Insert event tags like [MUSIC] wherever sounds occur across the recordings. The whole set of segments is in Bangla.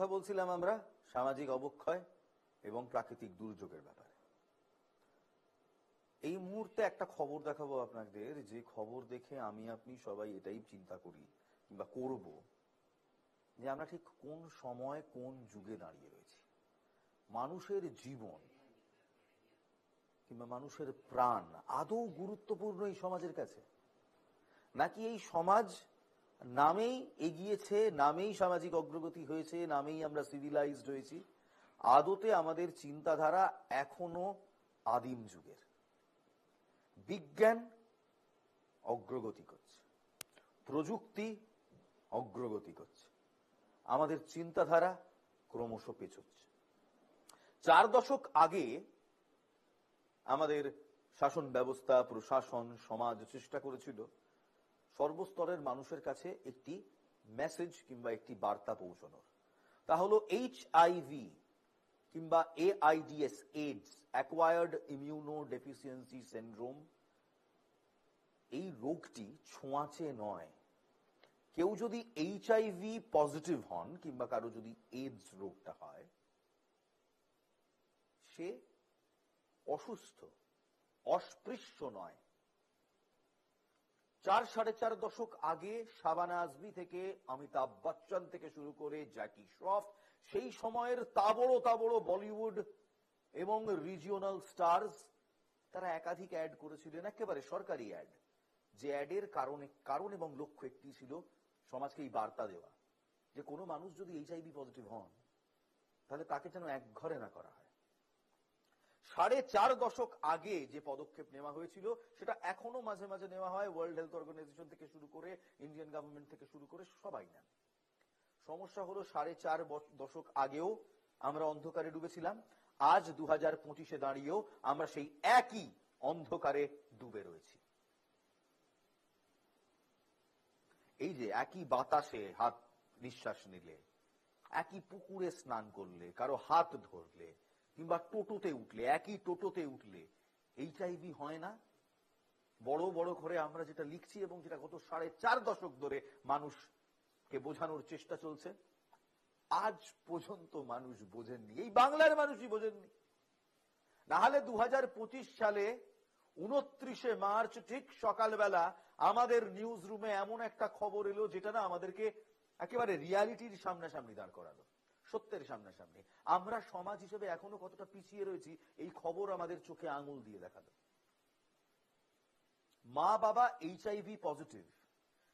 কথা বলছিলাম আমরা, সামাজিক অবক্ষয় এবং প্রাকৃতিক দুর্যোগের ব্যাপারে। এই মুহূর্তে একটা খবর দেখাবো আপনাদের, যে খবর দেখে আমি, আপনি সবাই এটাই চিন্তা করি কিংবা করব যে আমরা ঠিক কোন সময়, কোন যুগে দাঁড়িয়ে রয়েছি। মানুষের জীবন কিংবা মানুষের প্রাণ আদৌ গুরুত্বপূর্ণ এই সমাজের কাছে? নাকি এই সমাজ নামেই এগিয়েছে, নামেই সামাজিক অগ্রগতি হয়েছে, নামেই আমরা সিভিলাইজড হয়েছি। আদতে আমাদের চিন্তাধারা এখনও আদিম যুগের। বিজ্ঞান অগ্রগতি করছে। প্রযুক্তি অগ্রগতি করছে। আমাদের চিন্তাধারা ক্রমশ পেছোচ্ছে। চার দশক আগে আমাদের শাসন ব্যবস্থা, প্রশাসন, সমাজ চেষ্টা করেছিল সর্বস্তরের মানুষের কাছে একটি মেসেজ কিংবা একটি বার্তা পৌঁছানোর। তা হলো এইচ আইভি কিংবা AIDS AIDS acquired immunodeficiency syndrome এই রোগটি ছোঁয়াচে নয়। কেউ যদি এইচআইভি পজিটিভ হন কিংবা কারও যদি এইডস রোগটা হয়, সে অসুস্থ, অস্পৃশ্য নয়। চার সাড়ে চার দশক আগে শাবানা আজমি থেকে অমিতাভ বচ্চন থেকে শুরু করে জ্যাকি শ্রফ, সেই সময়ের তাবড়ো তাবড়ো বলিউড এবং রিজিওনাল স্টার্স, তারা একাধিক অ্যাড করেছিলেন, একেবারে সরকারি অ্যাড। যে অ্যাডের কারণে, কারণ এবং লক্ষ্য একটি ছিল সমাজকে এই বার্তা দেওয়া। যে কোনো মানুষ যদি এইচআইভি পজিটিভ হন, তাহলে তাকে যেন এক ঘরে না করা সাড়ে চার দশক আগে যে পদক্ষেপ নেওয়া হয়েছিল, সেটা এখনও মাঝে মাঝে নেওয়া হয়। ওয়ার্ল্ড হেলথ অর্গানাইজেশন থেকে শুরু করে ইন্ডিয়ান গভর্নমেন্ট থেকে শুরু করে সবাই নেন। সমস্যা হলো সাড়ে চার দশক আগেও আমরা অন্ধকারে ডুবেছিলাম। আজ দু হাজার পঁচিশে দাঁড়িয়েও আমরা সেই একই অন্ধকারে ডুবে রয়েছি। এই যে একই বাতাসে হাত নিঃশ্বাস নিলে, একই পুকুরে স্নান করলে, কারও হাত ধরলে কিংবা টোটোতে উঠলে, একই টোটোতে উঠলে এইচআইভি হয় না? বড় বড় করে আমরা যেটা লিখছি এবং যেটা গত সাড়ে চার দশক ধরে মানুষকে বোঝানোর চেষ্টা চলছে, আজ পর্যন্ত মানুষ বোঝেননি। এই বাংলার মানুষই বোঝেননি। নাহলে দু হাজার পঁচিশ সালে উনত্রিশে মার্চ ঠিক সকালবেলা আমাদের নিউজ রুমে এমন একটা খবর এলো যেটা না আমাদেরকে একেবারে রিয়ালিটির সামনাসামনি দাঁড় করালো। সত্যের সামনাসামনি। আমরা সমাজ হিসেবে এখনও কতটা পিছিয়ে রয়েছি, এই খবর আমাদের চোখে আঙুল দিয়ে দেখাল মা বাবা এইচআইভি পজিটিভ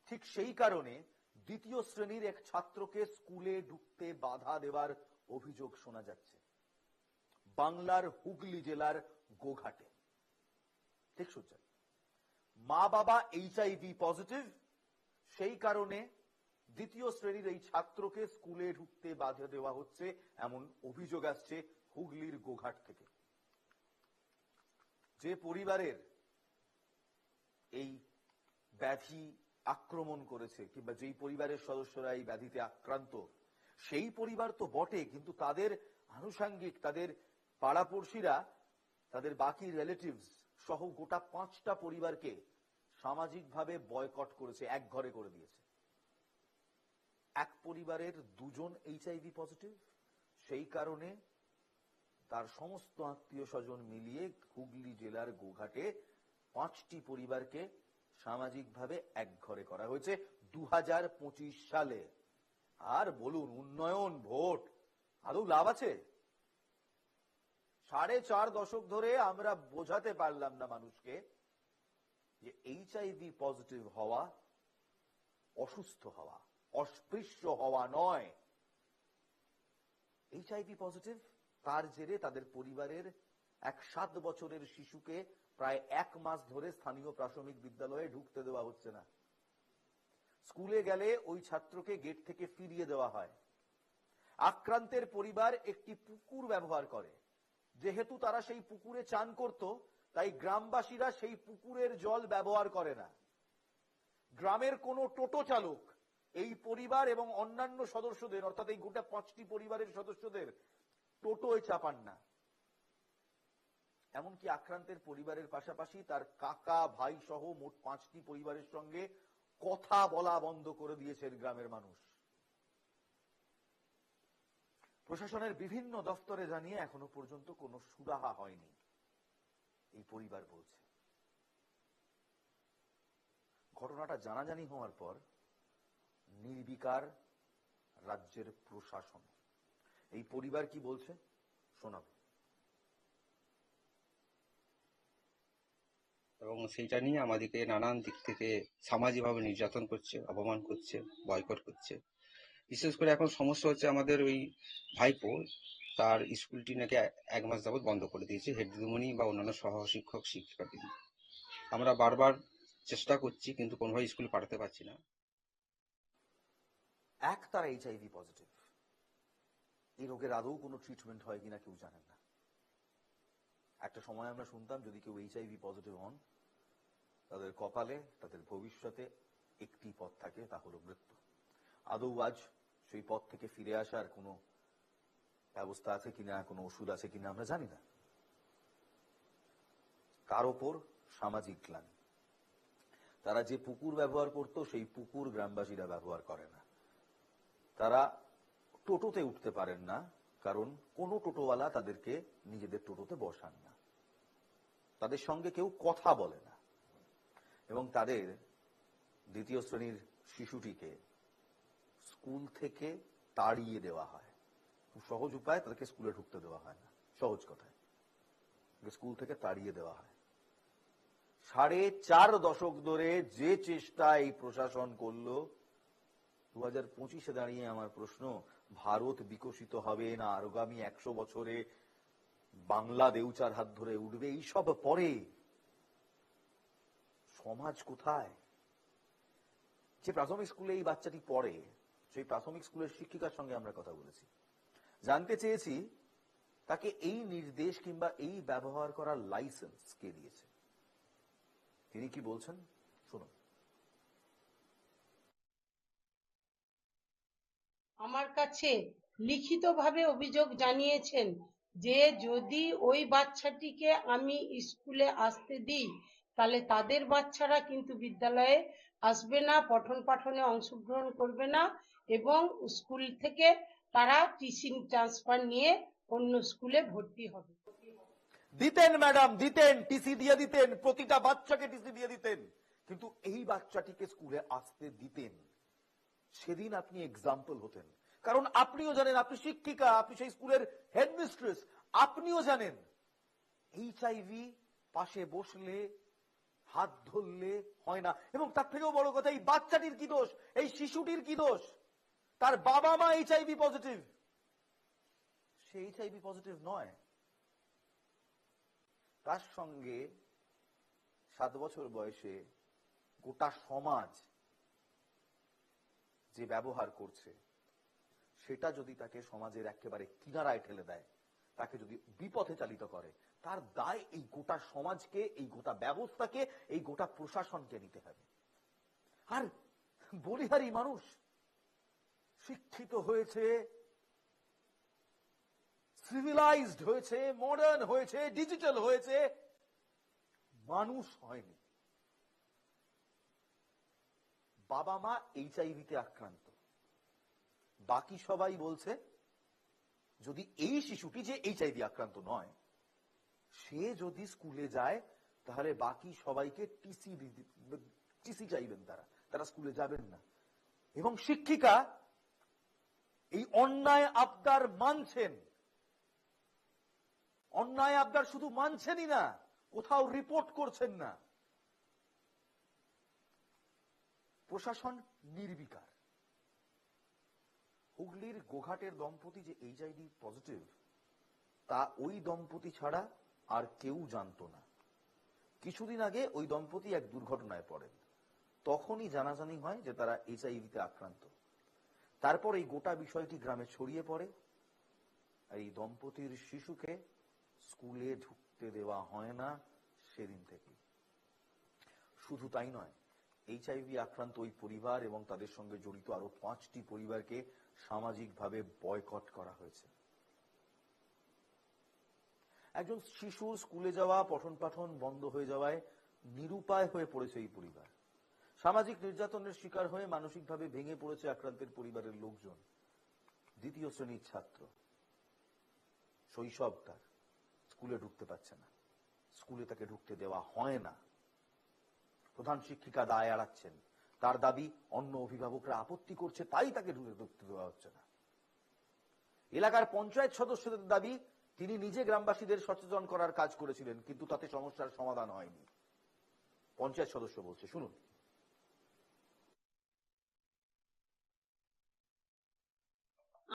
ঠিক সেই কারণে দ্বিতীয় শ্রেণির এক ছাত্রকে স্কুলে ঢুকতে বাধা দেওয়ার অভিযোগ শোনা যাচ্ছে। বাংলার হুগলি জেলার গোঘাটে। ঠিক শুনছেন? মা বাবা এইচআইভি পজিটিভ সেই কারণে দ্বিতীয় শ্রেণির এই ছাত্রকে স্কুলে ঢুকতে বাধা দেওয়া হচ্ছে, এমন অভিযোগ আসছে হুগলির গোঘাট থেকে। যে পরিবারের এই ব্যাধি আক্রমণ করেছে, কিংবা যেই পরিবারের সদস্যরা এই ব্যাধিতে আক্রান্ত, সেই পরিবার তো বটে, কিন্তু তাদের আনুষাঙ্গিক, তাদের পাড়াপড়শিরা, তাদের বাকি রিলেটিভস সহ গোটা পাঁচটা পরিবারকে সামাজিকভাবে বয়কট করেছে, এক ঘরে করে দিয়েছে। এক পরিবারের দুজন এইচআইভি পজিটিভ সেই কারণে তার সমস্ত আত্মীয় স্বজন মিলিয়ে হুগলি জেলার গোঘাটে পাঁচটি পরিবারকে সামাজিকভাবে এক ঘরে করা হয়েছে দু হাজার পঁচিশ সালে। আর বলুন, উন্নয়ন, ভোট, আদৌ লাভ আছে? সাড়ে চার দশক ধরে আমরা বোঝাতে পারলাম না মানুষকে যে এইচআইভি পজিটিভ হওয়া, অসুস্থ হওয়া। অস্পৃশ্য হওয়া নয়। এইচআইভি পজিটিভ তার জেরে তাদের পরিবারের এক সাত বছরের শিশুকে প্রায় এক মাস ধরে স্থানীয় প্রাথমিক বিদ্যালয়ে ঢুকতে দেওয়া হচ্ছে না। স্কুলে গেলে ওই ছাত্রকে গেট থেকে ফিরিয়ে দেওয়া হয়। আক্রান্তের পরিবার একটি পুকুর ব্যবহার করে। যেহেতু তারা সেই পুকুরে চান করত, তাই গ্রামবাসীরা সেই পুকুরের জল ব্যবহার করে না। গ্রামের কোনো টোটো চালক এই পরিবার এবং অন্যান্য সদস্যদের, অর্থাৎ এই গোটা পাঁচটি পরিবারের সদস্যদের, টোটোয় চাপান না। এমনকি আক্রান্তের পরিবারের পাশাপাশি তার কাকা, ভাই সহ মোট পাঁচটি পরিবারের সঙ্গে কথা বলা বন্ধ করে দিয়েছেন গ্রামের মানুষ। প্রশাসনের বিভিন্ন দফতরে জানিয়ে এখনও পর্যন্ত কোনো সুরাহা হয়নি, এই পরিবার বলছে। ঘটনাটা জানাজানি হওয়ার পর নির্বিকার রাজ্যের প্রশাসন। এই পরিবার কি বলছে? শোনাবো। এবং সেইটা নিয়ে আমাদেরকে নানান দিক থেকে সামাজিকভাবে নির্যাতন করছে, অপমান করছে, বয়কট করছে। বিশেষ করে এখন সমস্যা হচ্ছে আমাদের ওই ভাইপো, তার স্কুলটি নাকি এক মাস যাবৎ বন্ধ করে দিয়েছে হেডমনি বা অন্যান্য সহ শিক্ষক শিক্ষিকাদের আমরা বারবার চেষ্টা করছি, কিন্তু কোনোভাবে স্কুলে পাঠাতে পারছি না। এক তারা এইচআইভি পজিটিভ এই রোগের আদৌ কোনো ট্রিটমেন্ট হয় কিনা কেউ জানেন না। একটা সময় আমরা শুনতাম, যদি কেউ এইচআইভি পজিটিভ হন, তাদের কপালে, তাদের ভবিষ্যতে একটি পথ থাকে, তা হলো মৃত্যু। আদৌ আজ সেই পথ থেকে ফিরে আসার কোনো ব্যবস্থা আছে কিনা, কোনো ওষুধ আছে কিনা, আমরা জানি না। কার ওপর সামাজিক গ্লানি। তারা যে পুকুর ব্যবহার করত, সেই পুকুর গ্রামবাসীরা ব্যবহার করে না। তারা টোটোতে উঠতে পারেন না, কারণ কোনো টোটোওয়ালা তাদেরকে নিজেদের টোটোতে বসান না। তাদের সঙ্গে কেউ কথা বলে না। এবং তাদের দ্বিতীয় শ্রেণির শিশুটিকে স্কুল থেকে তাড়িয়ে দেওয়া হয়। খুব সহজ উপায়, তাদেরকে স্কুলে ঢুকতে দেওয়া হয় না। সহজ কথায়। স্কুল থেকে তাড়িয়ে দেওয়া হয়। সাড়ে চার দশক ধরে যে চেষ্টা এই প্রশাসন করল দু হাজার পঁচিশে দাঁড়িয়ে আমার প্রশ্ন, ভারত বিকশিত হবে না আগামী একশো বছরে? বাংলা দেউচার হাত ধরে উঠবে এইসব পরে। সমাজ কোথায়? যে প্রাথমিক স্কুলে এই বাচ্চাটি পড়ে, সেই প্রাথমিক স্কুলের শিক্ষিকার সঙ্গে আমরা কথা বলেছি। জানতে চেয়েছি, তাকে এই নির্দেশ কিংবা এই ব্যবহার করার লাইসেন্স কে দিয়েছে? তিনি কি বলছেন শুনুন আমার কাছে লিখিতভাবে অভিযোগ জানিয়েছেন যে যদি ওই বাচ্চাটিকে আমি স্কুলে আসতে দিই, তাহলে তাদের বাচ্চারা কিন্তু বিদ্যালয়ে আসবে না, পঠন পাঠনে অংশগ্রহণ করবে না এবং স্কুল থেকে তারা টিচিং ট্রান্সফার নিয়ে অন্য স্কুলে ভর্তি হবে। দিতেন ম্যাডাম, দিতেন, টিসি দিয়ে দিতেন, প্রতিটা বাচ্চাকে টিসি দিয়ে দিতেন। কিন্তু এই বাচ্চাটিকে স্কুলে আসতে দিতেন। সেদিন আপনি এক্সাম্পল হতেন। কারণ আপনিও জানেন, আপনি শিক্ষিকা, আপনি সেই স্কুলের হেডমিস্ট্রেস আপনিও জানেন এইচআইভি পাশে বসলে, হাত ধরলে হয় না। এবং তার থেকেও বড় কথা, এই বাচ্চাটির কি দোষ? এই শিশুটির কি দোষ? তার বাবা মা এইচআইভি পজিটিভ সে এইচআইভি পজিটিভ নয়। তার সঙ্গে সাত বছর বয়সে গোটা সমাজ যে ব্যবহার করছে, সেটা যদি তাকে সমাজের একেবারে কিনারায় ঠেলে দেয়, তাকে যদি বিপথে চালিত করে, তার দায় এই গোটা সমাজকে, এই গোটা ব্যবস্থাকে, এই গোটা প্রশাসনকে নিতে হবে। আর বলিহারি মানুষ শিক্ষিত হয়েছে সিভিলাইজড হয়েছে মডার্ন হয়েছে ডিজিটাল হয়েছে, মানুষ হয়নি। বাবা মা এইচআইভিতে আক্রান্ত। বাকি সবাই বলছে, যদি এই শিশুটি যে এইচআইভি আক্রান্ত নয়, সে যদি স্কুলে যায়, তাহলে বাকি সবাইকে টিসি টিসি চাইবেন তারা। তারা স্কুলে যাবেন না। এবং শিক্ষিকা এই অন্যায় আবদার মানছেন। অন্যায় আবদার শুধু মানছেনই না, কোথাও রিপোর্ট করছেন না। প্রশাসন নির্বিকার। হুগলির গোঘাটের দম্পতি যে এইচআইভি পজিটিভ তা ওই দম্পতি ছাড়া আর কেউ জানতো না। কিছুদিন আগে ওই দম্পতি এক দুর্ঘটনায় পড়েন। তখনই জানাজানি হয় যে তারা এইচআইভিতে আক্রান্ত। তারপর এই গোটা বিষয়টি গ্রামে ছড়িয়ে পড়ে। এই দম্পতির শিশুকে স্কুলে ঢুকতে দেওয়া হয় না সেদিন থেকে শুধু তাই নয় এইচআইভি আক্রান্ত ওই পরিবার এবং তাদের সঙ্গে জড়িত আরও পাঁচটি পরিবারকে সামাজিকভাবে বয়কট করা হয়েছে। একজন শিশু স্কুলে যাওয়া, পঠন পাঠন বন্ধ হয়ে যাওয়ায় নিরুপায় হয়ে পড়েছে এই পরিবার। সামাজিক নির্যাতনের শিকার হয়ে মানসিকভাবে ভেঙে পড়েছে আক্রান্তের পরিবারের লোকজন। দ্বিতীয় শ্রেণির ছাত্র। শৈশব তার। স্কুলে ঢুকতে পারছে না। স্কুলে তাকে ঢুকতে দেওয়া হয় না। প্রধান শিক্ষিকা দায় এড়াচ্ছেন। তার দাবি, অন্য অভিভাবকরা আপত্তি করছে, তাই তাকে ঢুকে ঢুকতে দেওয়া হচ্ছে না। এলাকার পঞ্চায়েত সদস্যদের দাবি, তিনি নিজে গ্রামবাসীদের সচেতন করার কাজ করেছিলেন, কিন্তু তাতে সমস্যার সমাধান হয়নি। পঞ্চায়েত সদস্য বলছে, শুনুন।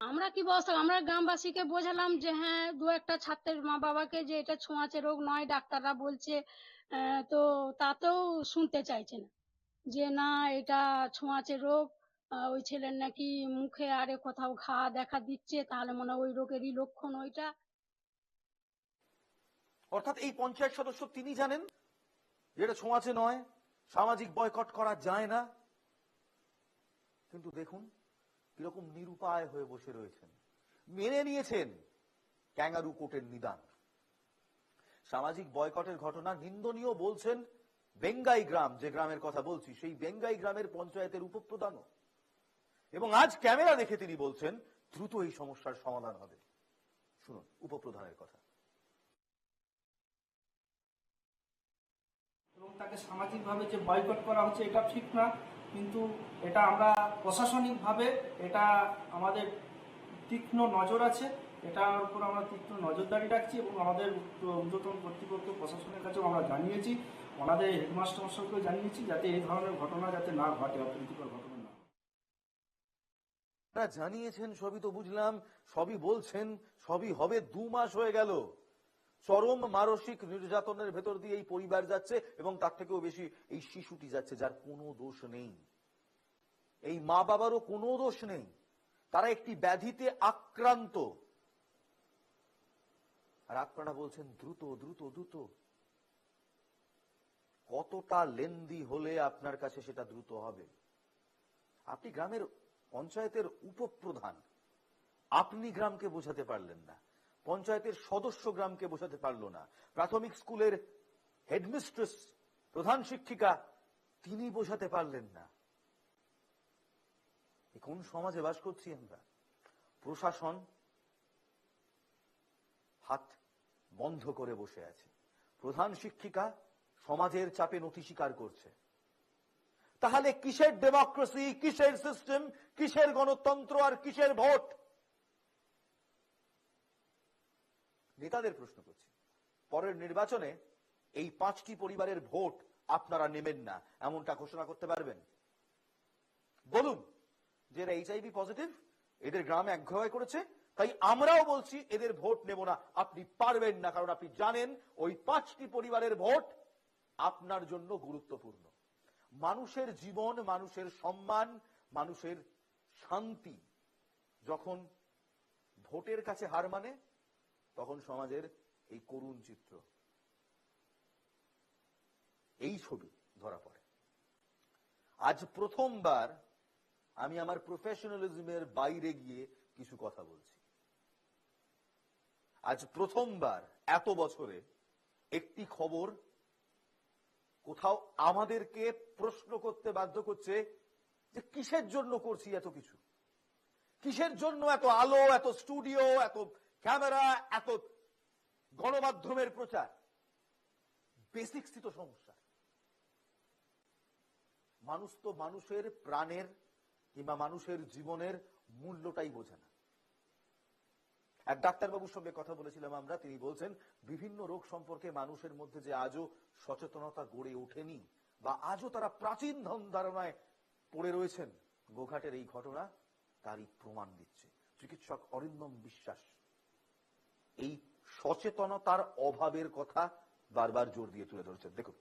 আমরা কি বলতাম আমরা গ্রামবাসীকে বোঝালাম যে হ্যাঁ দু একটা ছাত্রের মা বাবাকে যে এটা ছোঁয়াচে রোগ নয়, ডাক্তাররা বলছে তো তাতেও শুনতে চাইছে না যে, না, এটা ছোঁয়াচে রোগ। ওই ছেলের নাকি মুখে আরে কোথাও ঘা দেখা দিচ্ছে, তাহলে মনে হয় ওই রোগেরই লক্ষণ ওইটা। অর্থাৎ এই পঞ্চায়েত সদস্য তিনি জানেন যেটা ছোঁয়াচে নয়, সামাজিক বয়কট করা যায় না। কিন্তু দেখুন, কীরকম নিরুপায় হয়ে বসে রয়েছেন। মেনে নিয়েছেন ক্যাঙ্গারু কোটের নিদান। সামাজিক বয়কটের ঘটনা নিন্দনীয় বলছেন বেঙ্গাই গ্রাম, যে গ্রামের কথা বলছি, সেই বেঙ্গাই গ্রামের পঞ্চায়েতের উপপ্রধানও। এবং আজ ক্যামেরা দেখে তিনি বলছেন, দ্রুত এই সমস্যার সমাধান হবে। শুনুন, উপপ্রধানের কথা। এবং তাকে সামাজিকভাবে যে বয়কট করা হচ্ছে, এটা ঠিক না, কিন্তু এটা আমরা প্রশাসনিকভাবে, এটা আমাদের তীক্ষ্ণ নজর আছে। এটার উপর আমরা তীক্ষ্ণ নজরদারি রাখছি এবং আমাদের ঊর্ধ্বতন কর্তৃপক্ষ প্রশাসনের কাছেও আমরা জানিয়েছি, ওনাদের হেডমাস্টার মশাইকেও জানিয়েছি যাতে এই ধরনের ঘটনা যাতে না ঘটে, অপ্রীতিকর ঘটনা ঘটে। জানিয়েছেন, সবই তো বুঝলাম, সবই বলছেন, সবই হবে, দু মাস হয়ে গেল। চরম মানসিক নির্যাতনের ভেতর দিয়ে এই পরিবার যাচ্ছে এবং তার থেকেও বেশি এই শিশুটি যাচ্ছে, যার কোনো দোষ নেই। এই মা বাবারও কোনো দোষ নেই। তারা একটি ব্যাধিতে আক্রান্ত। আর আপনারা বলছেন, দ্রুত দ্রুত দ্রুত। কতটা লেন্দি হলে আপনার কাছে সেটা দ্রুত হবে? আপনি গ্রামের পঞ্চায়েতের উপপ্রধান। আপনি গ্রামকে বোঝাতে পারলেন না। পঞ্চায়েতের সদস্য গ্রামকে বোঝাতে পারল না। প্রাথমিক স্কুলের হেডমিস্ট্রেস, প্রধান শিক্ষিকা, তিনি বোঝাতে পারলেন না। কোন সমাজে বাস করছি আমরা? প্রশাসন, হাত বন্ধ করে বসে আছে। প্রধান শিক্ষিকা সমাজের চাপে নথি স্বীকার করছে। তাহলে কিসের ডেমোক্রেসি, কিসের সিস্টেম, কিসের গণতন্ত্র আর কিসের ভোট? নেতাদের প্রশ্ন করছি। পরের নির্বাচনে এই পাঁচটি পরিবারের ভোট আপনারা নেবেন না, এমনটা ঘোষণা করতে পারবেন? বলুন যে এরা এইচআইভি পজিটিভ এদের গ্রামে একঘয় করেছে তাই আমরাও বলছি, এদের ভোট নেব না। আপনি পারবেন না, কারণ আপনি জানেন, ওই পাঁচটি পরিবারের ভোট আপনার জন্য গুরুত্বপূর্ণ। মানুষের জীবন, মানুষের সম্মান, মানুষের শান্তি, যখন ভোটের কাছে হার মানে তখন সমাজের এই করুণ চিত্র। এই ছবি ধরা পড়ে। আজ প্রথমবার আমি আমার প্রফেশনালিজমের বাইরে গিয়ে কিছু কথা বলছি। আজ প্রথমবার এত বছরে একটি খবর কোথাও আমাদেরকে প্রশ্ন করতে বাধ্য করছে যে কিসের জন্য করছি এত কিছু? কিসের জন্য এত আলো, এত স্টুডিও, এত ক্যামেরা, এত গণমাধ্যমের প্রচার? বেসিক স্থিত সমস্যা। মানুষ তো মানুষের প্রাণের কিংবা মানুষের জীবনের মূল্যটাই বোঝে না। এক ডাক্তারবাবুর সঙ্গে কথা বলেছিলাম আমরা, তিনি বলছেন, বিভিন্ন রোগ সম্পর্কে মানুষের মধ্যে যে আজও সচেতনতা গড়ে ওঠেনি, বা আজও তারা প্রাচীন ধন ধারণায় পড়ে রয়েছেন, গোঘাটের এই ঘটনা তারই প্রমাণ দিচ্ছে। চিকিৎসক অরিন্দম বিশ্বাস, এই সচেতনতার অভাবের কথা বারবার জোর দিয়ে তুলে ধরেছেন। দেখুন।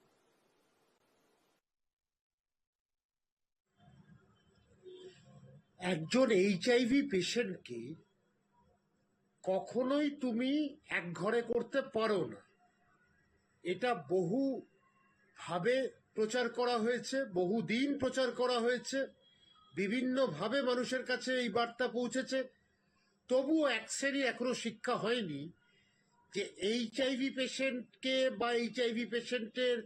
একজন এইচআইভি পেশেন্টকে কখনোই তুমি এক ঘরে করতে পারো না। এটা বহু ভাবে প্রচার করা হয়েছে, বহু দিন প্রচার করা হয়েছে বিভিন্নভাবে মানুষের কাছে এই বার্তা পৌঁছেছে। তবুও এক শ্রেণি এখনও শিক্ষা হয়নি যে এইচআইভি পেশেন্টকে বা এইচআইভি পেশেন্টের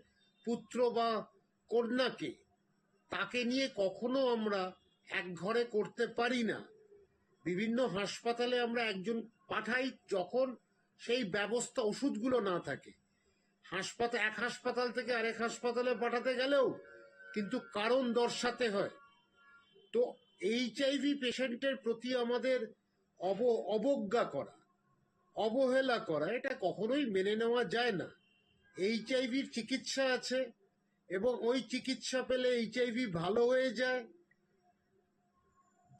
পুত্র বা কন্যাকে, তাকে নিয়ে কখনো আমরা এক ঘরে করতে পারি না। বিভিন্ন হাসপাতালে আমরা একজন পাঠাই যখন সেই ব্যবস্থা ওষুধগুলো না থাকে। হাসপাতাল, এক হাসপাতাল থেকে আরেক হাসপাতালে পাঠাতে গেলেও কিন্তু কারণ দর্শাতে হয়। তো এইচআইভি পেশেন্টের প্রতি আমাদের অব, অবজ্ঞা করা, অবহেলা করা, এটা কখনোই মেনে নেওয়া যায় না। এইচআইভির চিকিৎসা আছে এবং ওই চিকিৎসা পেলে এইচআইভি ভালো হয়ে যায়,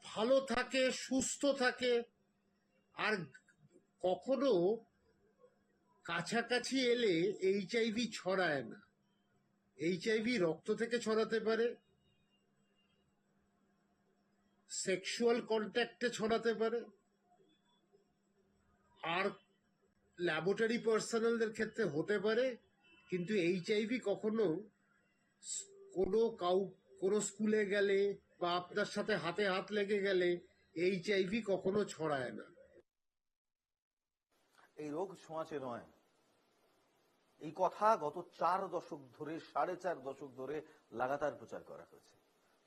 ভালো থাকে, সুস্থ থাকে, আর কখনো কাছাকাছি এলে এইচআইভি ছড়ায় না। এইচআইভি রক্ত থেকে ছড়াতে পারে, সেক্সুয়াল কন্ট্যাক্টে ছড়াতে পারে, আর ল্যাবরেটরি পার্সোনালদের ক্ষেত্রে হতে পারে, কিন্তু এইচআইভি কখনো কোনো কাউ, কোনো স্কুলে গেলে বা আপনার সাথে হাতে হাত লেগে গেলে এইচআইভি কখনো ছড়ায় না। এই রোগ ছোঁয়াচে নয়। এই কথা গত চার দশক ধরে, সাড়ে চার দশক ধরে লাগাতার প্রচার করা হয়েছে।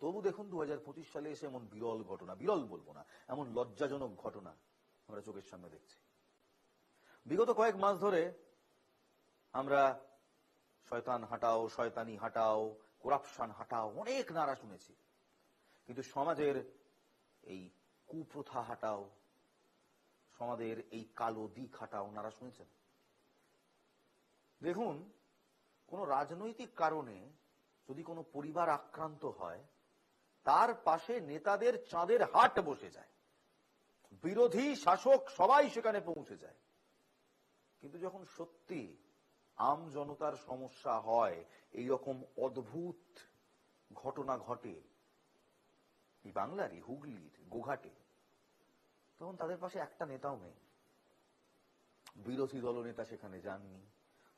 তবু দেখুন দু সালে এসে এমন বিরল ঘটনা, বিরল বলব না, এমন লজ্জাজনক ঘটনা আমরা চোখের সামনে দেখছি। বিগত কয়েক মাস ধরে আমরা শয়তান হাটাও, শয়তানি হাটাও, করাপশন হাটাও, অনেক নারা শুনেছি। কিন্তু সমাজের এই কুপ্রথা হাটাও সমাজের এই কালো দিক হাটা ওনারা শুনেছেন। দেখুন, কোন রাজনৈতিক কারণে যদি কোনো পরিবার আক্রান্ত হয়, তার পাশে নেতাদের চাঁদের হাট বসে যায়। বিরোধী শাসক সবাই সেখানে পৌঁছে যায়। কিন্তু যখন সত্যি আম জনতার সমস্যা হয় এই রকম অদ্ভুত ঘটনা ঘটে বাংলারই হুগলির গোঘাটে তখন তাদের পাশে একটা নেতাও নেই। বিরোধী দলনেতা সেখানে যাননি,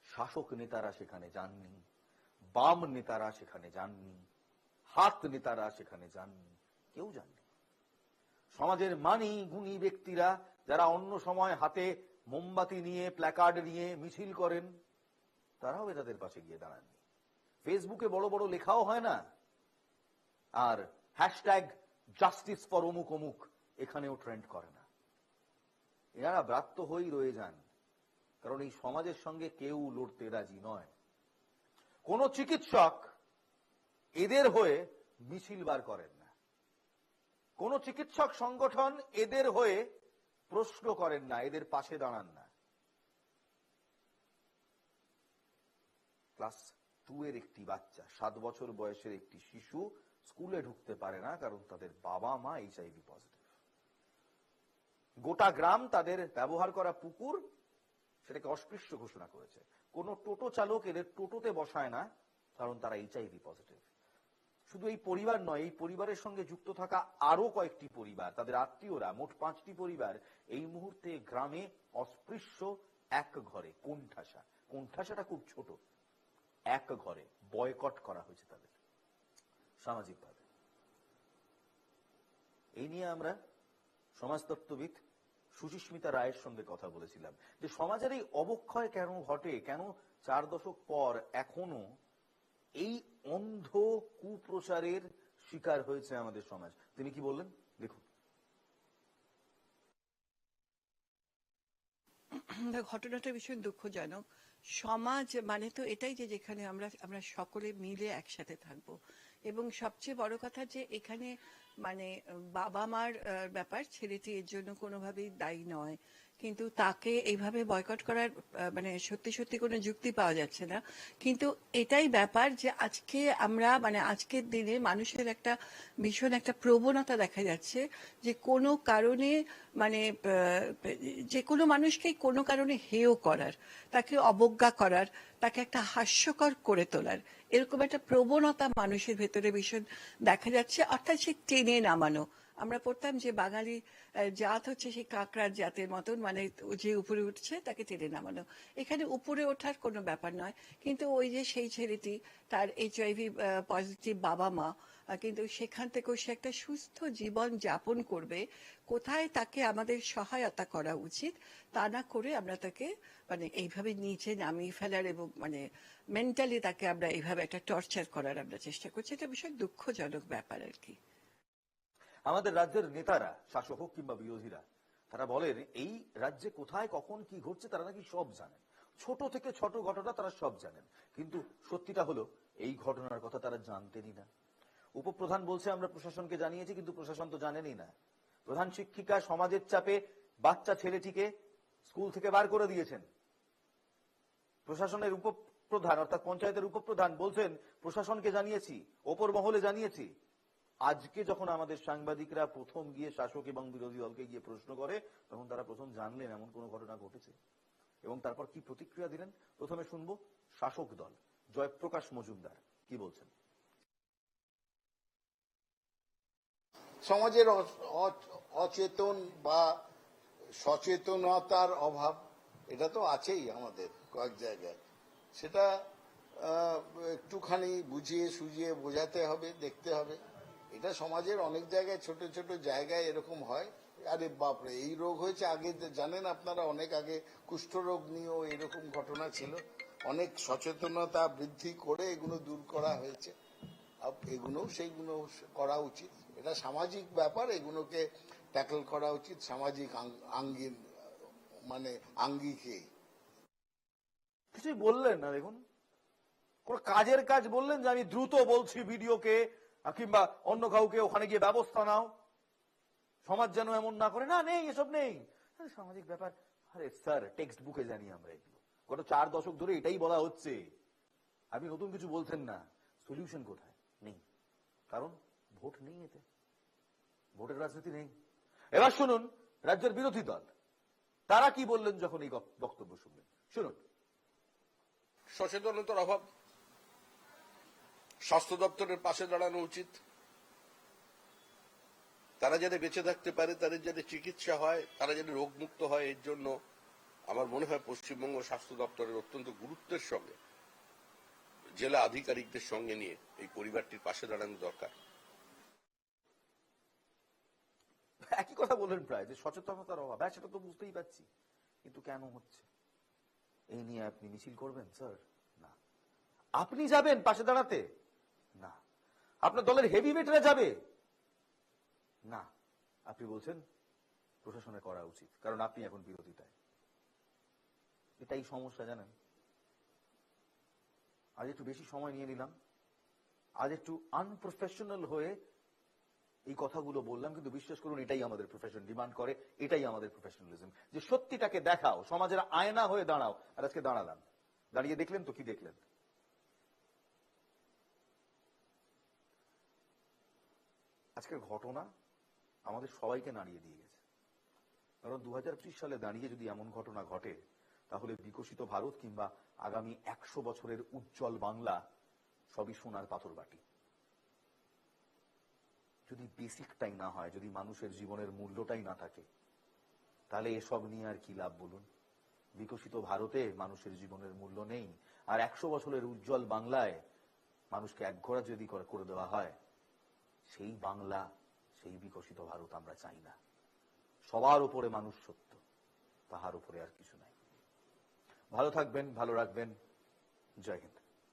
শাসক নেতারা সেখানে যাননি, বাম নেতারা সেখানে যাননি, হাত নেতারা সেখানে যাননি, কেউ যাননি। সমাজের মানি গুণী ব্যক্তিরা যারা অন্য সময় হাতে মোমবাতি নিয়ে, প্ল্যাকার্ড নিয়ে মিছিল করেন, তারাও তাদের পাশে গিয়ে দাঁড়াননি। ফেসবুকে বড় বড় লেখাও হয় না। আর হ্যাশট্যাগ জাস্টিস ফর অমুক অমুক এখানেও ট্রেন্ড করে না। এনারা ব্রাত্য হয়েই রয়ে যান, কারণ এই সমাজের সঙ্গে কেউ লড়তে রাজি নয়। কোন চিকিৎসক এদের হয়ে মিছিল বার করেন না। কোন চিকিৎসক সংগঠন এদের হয়ে প্রশ্ন করেন না, এদের পাশে দাঁড়ান না। ক্লাস টু এর একটি বাচ্চা, সাত বছর বয়সের একটি শিশু, স্কুলে ঢুকতে পারে না, কারণ তাদের বাবা মা এইচআইভি পজিটিভ গোটা গ্রাম তাদের ব্যবহার করা পুকুর, সেটাকে অস্পৃশ্য ঘোষণা করেছে। কোন টোটো চালক এদের টোটোতে বসায় না, কারণ তারা এইচআইভি পজিটিভ শুধু এই পরিবার নয়, এই পরিবারের সঙ্গে যুক্ত থাকা আরও কয়েকটি পরিবার, তাদের আত্মীয়রা, মোট পাঁচটি পরিবার, এই মুহূর্তে গ্রামে অস্পৃশ্য এক ঘরে, কোণঠাসা। কোণঠাসাটা খুব ছোট। এক ঘরে বয়কট করা হয়েছে তাদের, সামাজিকভাবে। এই নিয়ে আমরা সমাজতত্ত্ববিদ সুচিস্মিতা রায়ের সঙ্গে কথা বলেছিলাম। যে সমাজের এই অবক্ষয় কেন ঘটে, কেন চার দশক পর এখনও এই অন্ধ কুপ্রচারের শিকার হয়েছে আমাদের সমাজ? তিনি কি বললেন? দেখুন। [CLEARS THROAT] ঘটনাটা ভীষণ দুঃখজনক। সমাজ মানে তো এটাই যে যেখানে আমরা আমরা সকলে মিলে একসাথে থাকব। এবং সবচেয়ে বড় কথা যে এখানে মানে বাবা মার ব্যাপার ছেলেটি এর জন্য কোনোভাবেই দায়ী নয়। কিন্তু তাকে এইভাবে বয়কট করার মানে সত্যি সত্যি কোনো যুক্তি পাওয়া যাচ্ছে না। কিন্তু এটাই ব্যাপার যে আজকে আমরা মানে আজকের দিনে মানুষের একটা ভীষণ একটা প্রবণতা দেখা যাচ্ছে যে কোনো কারণে মানে যে কোনো মানুষকেই কোনো কারণে হেয় করার, তাকে অবজ্ঞা করার, তাকে একটা হাস্যকর করে তোলার, এরকম একটা প্রবণতা মানুষের ভেতরে ভীষণ দেখা যাচ্ছে। অর্থাৎ সে টেনে নামানো। আমরা পড়তাম যে বাঙালি জাত হচ্ছে সেই কাঁকড়ার জাতের মতন মানে যে উপরে উঠছে তাকে টেনে নামানো। এখানে উপরে ওঠার কোনো ব্যাপার নয়, কিন্তু ওই যে সেই ছেলেটি, তার এইচআইভি পজিটিভ বাবা মা কিন্তু সেখান থেকেও সে একটা সুস্থ জীবন যাপন করবে, কোথায় তাকে আমাদের সহায়তা করা উচিত, তা না করে আমরা তাকে মানে এইভাবে নিচে নামিয়ে ফেলার এবং মানে মেন্টালি তাকে আমরা এইভাবে একটা টর্চার করার আমরা চেষ্টা করছি। এটা ভীষণ দুঃখজনক ব্যাপার আর কি। আমাদের রাজ্যের নেতারা, শাসক হোক কিংবা বিরোধীরা, তারা বলেন, এই রাজ্যে কোথায় কখন কি ঘটছে তারা নাকি সব জানেন। ছোট থেকে ছোট ঘটনা তারা সব জানেন। কিন্তু সত্যিটা হলো, এই ঘটনার কথা তারা জানতেনই না। উপপ্রধান বলছে, আমরা প্রশাসনকে জানিয়েছি, কিন্তু প্রশাসন তো জানেনই না। প্রধান শিক্ষিকা সমাজের চাপে বাচ্চা ছেলেটিকে স্কুল থেকে বার করে দিয়েছেন। প্রশাসনের উপপ্রধান, অর্থাৎ পঞ্চায়েতের উপপ্রধান বলছেন, প্রশাসনকে জানিয়েছি, ওপর মহলে জানিয়েছি আজকে যখন আমাদের সাংবাদিকরা প্রথম গিয়ে শাসক এবং বিরোধী দলকে গিয়ে প্রশ্ন করে, তখন তারা প্রথম জানলেন এমন কোন ঘটনা ঘটেছে। এবং তারপর কি প্রতিক্রিয়া দিলেন? প্রথমে শুনব শাসক দল। জয়প্রকাশ মজুমদার, কি বলছেন? সমাজের অচেতন বা সচেতনতার অভাব, এটা তো আছেই আমাদের কয়েক জায়গায়। সেটা একটুখানি বুঝিয়ে সুঝিয়ে বোঝাতে হবে, দেখতে হবে। এটা সমাজের অনেক জায়গায়, ছোট ছোট জায়গায় এরকম হয়। আরে বাপরে, এই রোগ হয়েছে আগে, জানেন আপনারা অনেক আগে কুষ্ঠরোগ নিয়েও এরকম ঘটনা ছিল। অনেক সচেতনতা বৃদ্ধি করে এগুলো দূর করা হয়েছে। এগুলো সেইগুলো করা উচিত। এটা সামাজিক ব্যাপার, এগুলোকে ট্যাকল করা উচিত সামাজিক আঙ্গিন মানে আঙ্গিকে। কিছুই বললেন না, দেখুন। কোন কাজের কাজ বললেন যে আমি দ্রুত বলছি ভিডিওকে কিংবা অন্য কাউকে ওখানে গিয়ে ব্যবস্থা নাও। সমাজ যেন এমন না করে, না, নেই, এসব নেই। সামাজিক ব্যাপার। আরে, স্যার, টেক্সট বুকে জানি আমরা এগুলো। গত চার দশক ধরে এটাই বলা হচ্ছে। আপনি নতুন কিছু বলছেন না। সলিউশন কোথায়? নেই। কারণ ভোট নেই এতে। ভোটের রাজনীতি নেই। এবার শুনুন, রাজ্যের বিরোধী দল, তারা কি বললেন যখন এই বক- বক্তব্য শুনলেন? শুনুন। সচেতনতার অভাব স্বাস্থ্য দপ্তরের পাশে দাঁড়ানো উচিত। তারা যাতে বেঁচে থাকতে পারে, তাদের যাতে চিকিৎসা হয়, তারা যাতে রোগমুক্ত হয়, এর জন্য আমার মনে হয় পশ্চিমবঙ্গ স্বাস্থ্য দপ্তরের অত্যন্ত গুরুত্বের সঙ্গে, জেলা আধিকারিকদের সঙ্গে নিয়ে এই পরিবারটির পাশে দাঁড়ানো দরকার। একই কথা বললেন প্রায়, যে সচেতনতার অভাব। হ্যাঁ সেটা তো বুঝতেই পারছি, কিন্তু কেন হচ্ছে? এই নিয়ে আপনি মিছিল করবেন, স্যার? না। আপনি যাবেন পাশে দাঁড়াতে? আপনার দলের হেভি মেটরা যাবে। না, আপনি বলছেন প্রশাসনে করা উচিত, কারণ আপনি এখন বিরোধিতায় এটাই সমস্যা, জানেন? আজ একটু বেশি সময় নিয়ে নিলাম। আজ একটু আনপ্রফেশনাল হয়ে এই কথাগুলো বললাম, কিন্তু বিশ্বাস করুন, এটাই আমাদের প্রফেশন ডিমান্ড করে, এটাই আমাদের প্রফেশনালিজম যে সত্যিটাকে দেখাও, সমাজের আয়না হয়ে দাঁড়াও। আর আজকে দাঁড়ালাম। দাঁড়িয়ে দেখলেন তো কি দেখলেন? আজকের ঘটনা আমাদের সবাইকে নাড়িয়ে দিয়ে গেছে। কারণ দু হাজার ত্রিশ সালে দাঁড়িয়ে যদি এমন ঘটনা ঘটে, তাহলে বিকশিত ভারত কিংবা আগামী একশো বছরের উজ্জ্বল বাংলা সবই সোনার পাথর বাটি। যদি বেসিকটাই না হয়, যদি মানুষের জীবনের মূল্যটাই না থাকে, তাহলে এসব নিয়ে আর কি লাভ বলুন? বিকশিত ভারতে মানুষের জীবনের মূল্য নেই, আর একশো বছরের উজ্জ্বল বাংলায় মানুষকে একঘোড়া যদি করে দেওয়া হয় সেই বাংলা, সেই বিকশিত ভারত আমরা চাই না। সবার উপরে মানুষ সত্য, তাহার উপরে আর কিছু নাই। ভালো থাকবেন, ভালো রাখবেন। জয় হিন্দ।